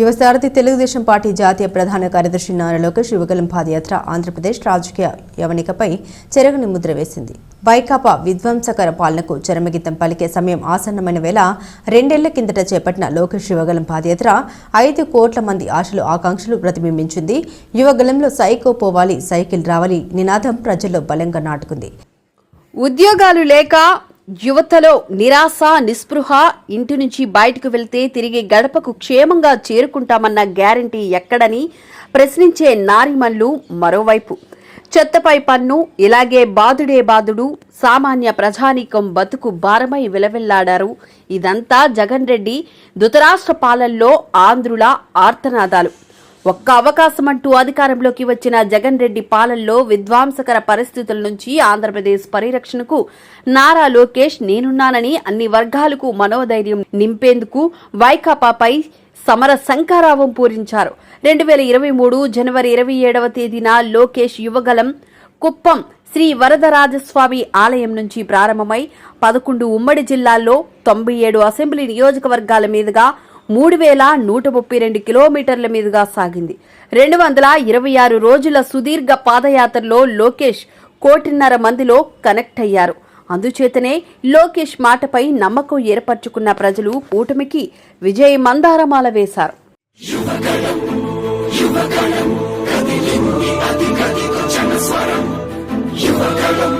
యువసారథి Telugu Desam party జాతీయ ప్రధాన కార్యదర్శి నారా లోకేష్ యువగలం పాదయాత్ర ఆంధ్రప్రదేశ్ రాజకీయ యవనికపై చెరగని ముద్ర వేసింది. వైకాపా విధ్వంసకర పాలనకు చరమగీతం పలికే సమయం ఆసన్నమైన వేళ రెండేళ్ళ కిందట చేపట్టిన లోకేష్ యువగలం పాదయాత్ర ఐదు కోట్ల మంది ఆశలు ఆకాంక్షలు ప్రతిబింబించింది. యువగలంలో సైకో పోవాలి సైకిల్ రావాలి నినాదం ప్రజల్లో బలంగా నాటుకుంది. ఉద్యోగాలు లేక యువతలో నిరాశ నిస్పృహ ఇంటి నుంచి బయటకు వెళ్తే తిరిగి గడపకు క్షేమంగా చేరుకుంటామన్న గ్యారంటీ ఎక్కడని ప్రశ్నించే నారిమన్లు మరోవైపు. చెత్తపై పన్ను ఇలాగే బాదుడే బాదుడు సామాన్య ప్రజానీకం బతుకు భారమై విలవిల్లాడారు. ఇదంతా జగన్ రెడ్డి ధృతరాష్ట్ర పాలనలో ఆంధ్రుల ఆర్తనాదాలు. ఒక్క అవకాశం అంటూ అధికారంలోకి వచ్చిన జగన్ రెడ్డి పాలనలో విధ్వంసకర పరిస్థితుల నుంచి ఆంధ్రప్రదేశ్ పరిరక్షణకు నారా లోకేష్ నేనున్నానని అన్ని వర్గాలకు మనోధైర్యం నింపేందుకు వైకాపాపై సమర శంఖారావం పూరించారు. రెండు వేల ఇరవై మూడు జనవరి ఇరవై ఏడవ తేదీన లోకేష్ యువగలం కుప్పం శ్రీ వరదరాజస్వామి ఆలయం నుంచి ప్రారంభమై పదకొండు ఉమ్మడి జిల్లాల్లో తొంభై ఏడు అసెంబ్లీ నియోజకవర్గాల మీదుగా మూడు వేల నూట ముప్పై రెండు కిలోమీటర్ల మీదుగా సాగింది. రెండు వందల ఇరవై ఆరు రోజుల సుదీర్ఘ పాదయాత్రలో లోకేష్ కోటిన్నర మందిలో కనెక్ట్ అయ్యారు. అందుచేతనే లోకేష్ మాటపై నమ్మకం ఏర్పరచుకున్న ప్రజలు కూటమికి విజయ మందారమాల వేశారు. జై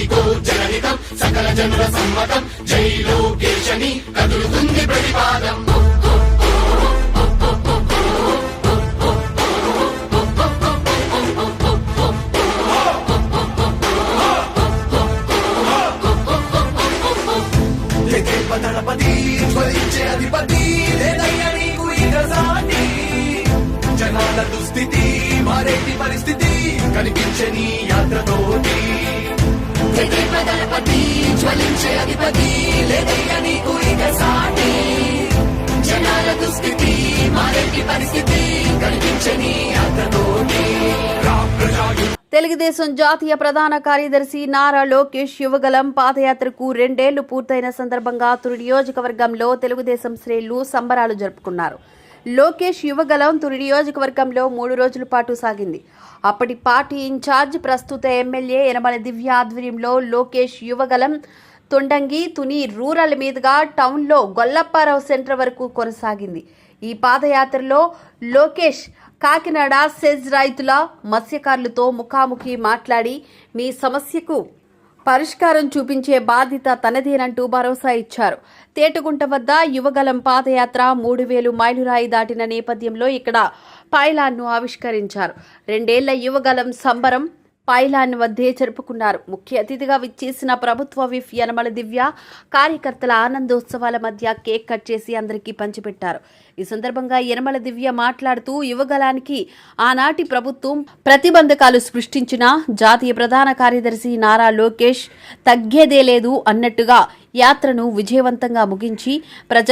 విజయం అదిగో జనహితం సకల జనుల సమ్మతం జై లోకేశని కదులుతుంది ప్రతిపాదం. దళపతి జ్వలించే అధిపతి లేదయ్య నీకు ఇక సాటి జనాల దుస్థితి మారేటి పరిస్థితి కనిపించని యాత్రతోటి. దళపతి జ్వలించే అధిపతి నీకు ఇక సాటి. జనాల దుస్థితి మారేటి పరిస్థితి తెలుగుదేశం జాతీయ ప్రధాన కార్యదర్శి నారా లోకేష్ యువగలం పాదయాత్రకు రెండేళ్ళు పూర్తయిన సందర్భంగా తురి నియోజకవర్గంలో తెలుగుదేశం శ్రేణులు సంబరాలు జరుపుకున్నారు. లోకేష్ యువగలం తుని నియోజకవర్గంలో మూడు రోజుల పాటు సాగింది. అప్పటి పార్టీ ఇన్ఛార్జ్ ప్రస్తుత ఎమ్మెల్యే యనమల దివ్య ఆధ్వర్యంలో లోకేష్ యువగలం తొండంగి తుని రూరల్ మీదుగా టౌన్లో గొల్లప్పారావు సెంటర్ వరకు కొనసాగింది. ఈ పాదయాత్రలో లోకేష్ కాకినాడ సెజ్ రైతుల మత్స్యకారులతో ముఖాముఖి మాట్లాడి మీ సమస్యకు పరిష్కారం చూపించే బాధ్యత తనదేనంటూ భరోసా ఇచ్చారు. తేటగుంట వద్ద యువగలం పాదయాత్ర మూడు వేలు మైలురాయి దాటిన నేపథ్యంలో ఇక్కడ పైలాన్ను ఆవిష్కరించారు. రెండేళ్ళ యువగలం సంబరం పైలాన్ వద్దే జరుపుకున్నారు. ముఖ్య అతిథిగా విచ్చేసిన ప్రభుత్వ విఫ్ యనమల దివ్య కార్యకర్తల ఆనందోత్సవాల మధ్య కేక్ కట్ చేసి అందరికీ పంచిపెట్టారు. ఈ సందర్భంగా యనమల దివ్య మాట్లాడుతూ యువగలానికి ఆనాటి ప్రభుత్వం ప్రతిబంధకాలు సృష్టించిన జాతీయ ప్రధాన కార్యదర్శి నారా లోకేష్ తగ్గేదే లేదు అన్నట్టుగా యాత్రను విజయవంతంగా ముగించి ప్రజ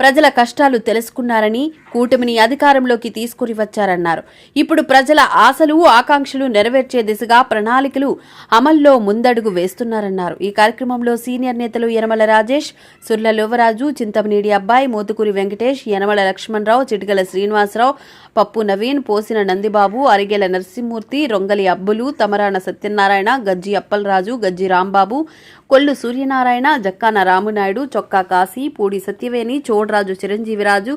ప్రజల కష్టాలు తెలుసుకున్నారని కూటమిని అధికారంలోకి తీసుకుని వచ్చారన్నారు ఇప్పుడు ప్రజల ఆశలు ఆకాంక్షలు నెరవేర్చే దిశగా ప్రణాళికలు అమల్లో ముందడుగు వేస్తున్నారన్నారు. ఈ కార్యక్రమంలో సీనియర్ నేతలు యనమల రాజేష్ సుర్ల లోవరాజు చింతమనేడి అబ్బాయి మోతుకూరి వెంకటేష్ యనమల లక్ష్మణరావు చిటికల శ్రీనివాసరావు పప్పు నవీన్ పోసిన నందిబాబు అరిగెల నరసింహమూర్తి రొంగలి అబ్బులు తమరాన సత్యనారాయణ గజ్జి అప్పలరాజు గజ్జి రాంబాబు కొల్లు సూర్యనారాయణ జక్కాన రామునాయుడు చొక్కా కాశీ పూడి సత్యవేణి కోటరాజు చిరంజీవిరాజు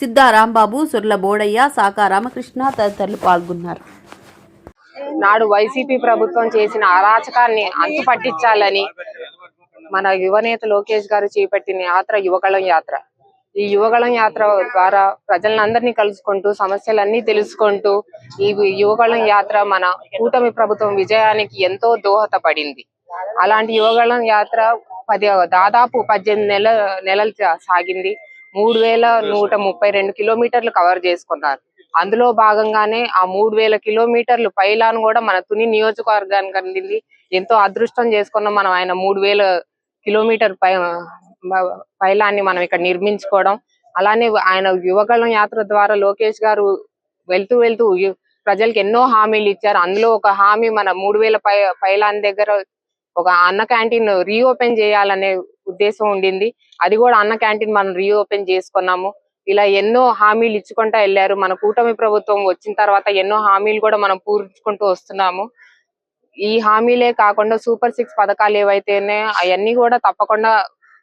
సిద్ధా రాంబాబు సుర్ల బోడయ్య సాకా రామకృష్ణ తదితరులు పాల్గొన్నారు. నాడు వైసీపీ ప్రభుత్వం చేసిన అరాచకాన్ని అంతు పట్టించాలని మన యువనేత లోకేష్ గారు చేపట్టిన యాత్ర యువగళం యాత్ర. ఈ యువగళం యాత్ర ద్వారా ప్రజలందరినీ కలుసుకుంటూ సమస్యలన్నీ తెలుసుకుంటూ ఈ యువగళం యాత్ర మన కూటమి ప్రభుత్వం విజయానికి ఎంతో దోహదపడింది. అలాంటి యువగళం యాత్ర పది దాదాపు పద్దెనిమిది నెల నెలలు సాగింది. మూడు వేల నూట ముప్పై రెండు కిలోమీటర్లు కవర్ చేసుకున్నారు. అందులో భాగంగానే ఆ మూడు వేల కిలోమీటర్లు పైలాన్ కూడా మన తుని నియోజకవర్గానికి అందింది. ఎంతో అదృష్టం చేసుకున్నాం మనం ఆయన మూడు వేల కిలోమీటర్ పై పైలాన్ని మనం ఇక్కడ నిర్మించుకోవడం. అలానే ఆయన యువగళం యాత్ర ద్వారా లోకేష్ గారు వెళ్తూ వెళ్తూ ప్రజలకు ఎన్నో హామీలు ఇచ్చారు. అందులో ఒక హామీ మన మూడు వేల పై పైలాన్ దగ్గర ఒక అన్న క్యాంటీన్ రీఓపెన్ చేయాలనే ఉద్దేశం ఉండింది. అది కూడా అన్న క్యాంటీన్ మనం రీఓపెన్ చేసుకున్నాము. ఇలా ఎన్నో హామీలు ఇచ్చుకుంటా వెళ్ళారు. మన కూటమి ప్రభుత్వం వచ్చిన తర్వాత ఎన్నో హామీలు కూడా మనం పూర్చుకుంటూ వస్తున్నాము. ఈ హామీలే కాకుండా సూపర్ సిక్స్ పథకాలు ఏవైతేనే అవన్నీ కూడా తప్పకుండా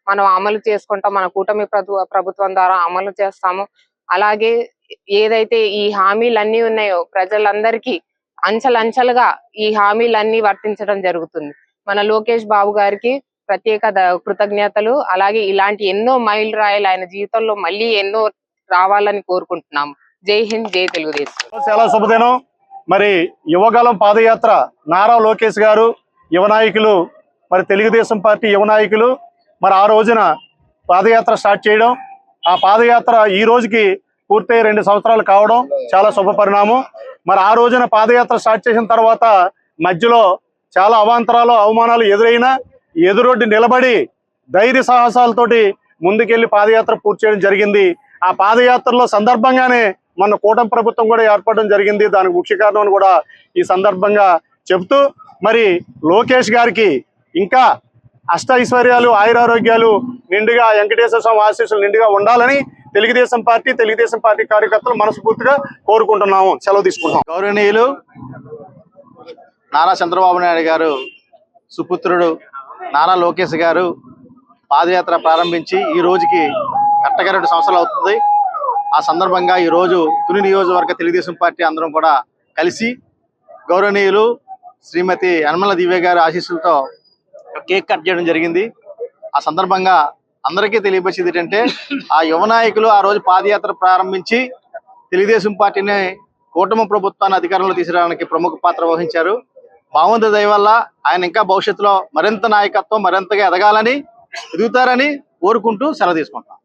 మనం అమలు చేసుకుంటాం. మన కూటమి ప్రభుత్వం ద్వారా అమలు చేస్తాము. అలాగే ఏదైతే ఈ హామీలన్నీ ఉన్నాయో ప్రజలందరికీ అంచెలంచెలుగా ఈ హామీలన్నీ వర్తించడం జరుగుతుంది. మన లోకేష్ బాబు గారికి ప్రత్యేక కృతజ్ఞతలు. అలాగే ఇలాంటి ఎన్నో మైల్ రాయలు ఆయన జీవితంలో మళ్ళీ ఎన్నో రావాలని కోరుకుంటున్నాం. జై హింద్ జై తెలుగుదేశం. చాలా శుభదినం. మరి యువగలం పాదయాత్ర నారా లోకేష్ గారు యువ నాయకులు మరి తెలుగుదేశం పార్టీ యువ నాయకులు మరి ఆ రోజున పాదయాత్ర స్టార్ట్ చేయడం ఆ పాదయాత్ర ఈ రోజుకి పూర్తయి రెండు సంవత్సరాలు కావడం చాలా శుభ పరిణామం మరి ఆ రోజున పాదయాత్ర స్టార్ట్ చేసిన తర్వాత మధ్యలో చాలా అవాంతరాలు అవమానాలు ఎదురైనా ఎదురొడ్డి నిలబడి ధైర్య సాహసాలతోటి ముందుకెళ్ళి పాదయాత్ర పూర్తి చేయడం జరిగింది. ఆ పాదయాత్రలో సందర్భంగానే మన కూటమి ప్రభుత్వం కూడా ఏర్పడడం జరిగింది. దానికి ముఖ్య కారణం అని కూడా ఈ సందర్భంగా చెబుతూ మరి లోకేష్ గారికి ఇంకా అష్ట ఐశ్వర్యాలు ఆయురారోగ్యాలు నిండుగా వెంకటేశ్వర స్వామి ఆశీస్సులు నిండుగా ఉండాలని తెలుగుదేశం పార్టీ తెలుగుదేశం పార్టీ కార్యకర్తలు మనస్ఫూర్తిగా కోరుకుంటున్నాము. సెలవు తీసుకుంటున్నాం. గౌరవనీయులు నారా చంద్రబాబు నాయుడు గారు సుపుత్రుడు నారా లోకేష్ గారు పాదయాత్ర ప్రారంభించి ఈ రోజుకి కరెక్ట్గా రెండు సంవత్సరాలు అవుతుంది. ఆ సందర్భంగా ఈ రోజు తుని నియోజకవర్గ తెలుగుదేశం పార్టీ అందరం కూడా కలిసి గౌరవనీయులు శ్రీమతి యనమల దివ్య గారి ఆశీస్సులతో కేక్ కట్ చేయడం జరిగింది. ఆ సందర్భంగా అందరికీ తెలియపరిచేది ఏంటంటే ఆ యువ నాయకులు ఆ రోజు పాదయాత్ర ప్రారంభించి తెలుగుదేశం పార్టీని కూటమి ప్రభుత్వాన్ని అధికారంలో తీసుకురావడానికి ప్రముఖ పాత్ర వహించారు. బాగుంది దయ వల్ల ఆయన ఇంకా భవిష్యత్తులో మరింత నాయకత్వం మరింతగా ఎదగాలని ఎదుగుతారని కోరుకుంటూ సెలవు తీసుకుంటాం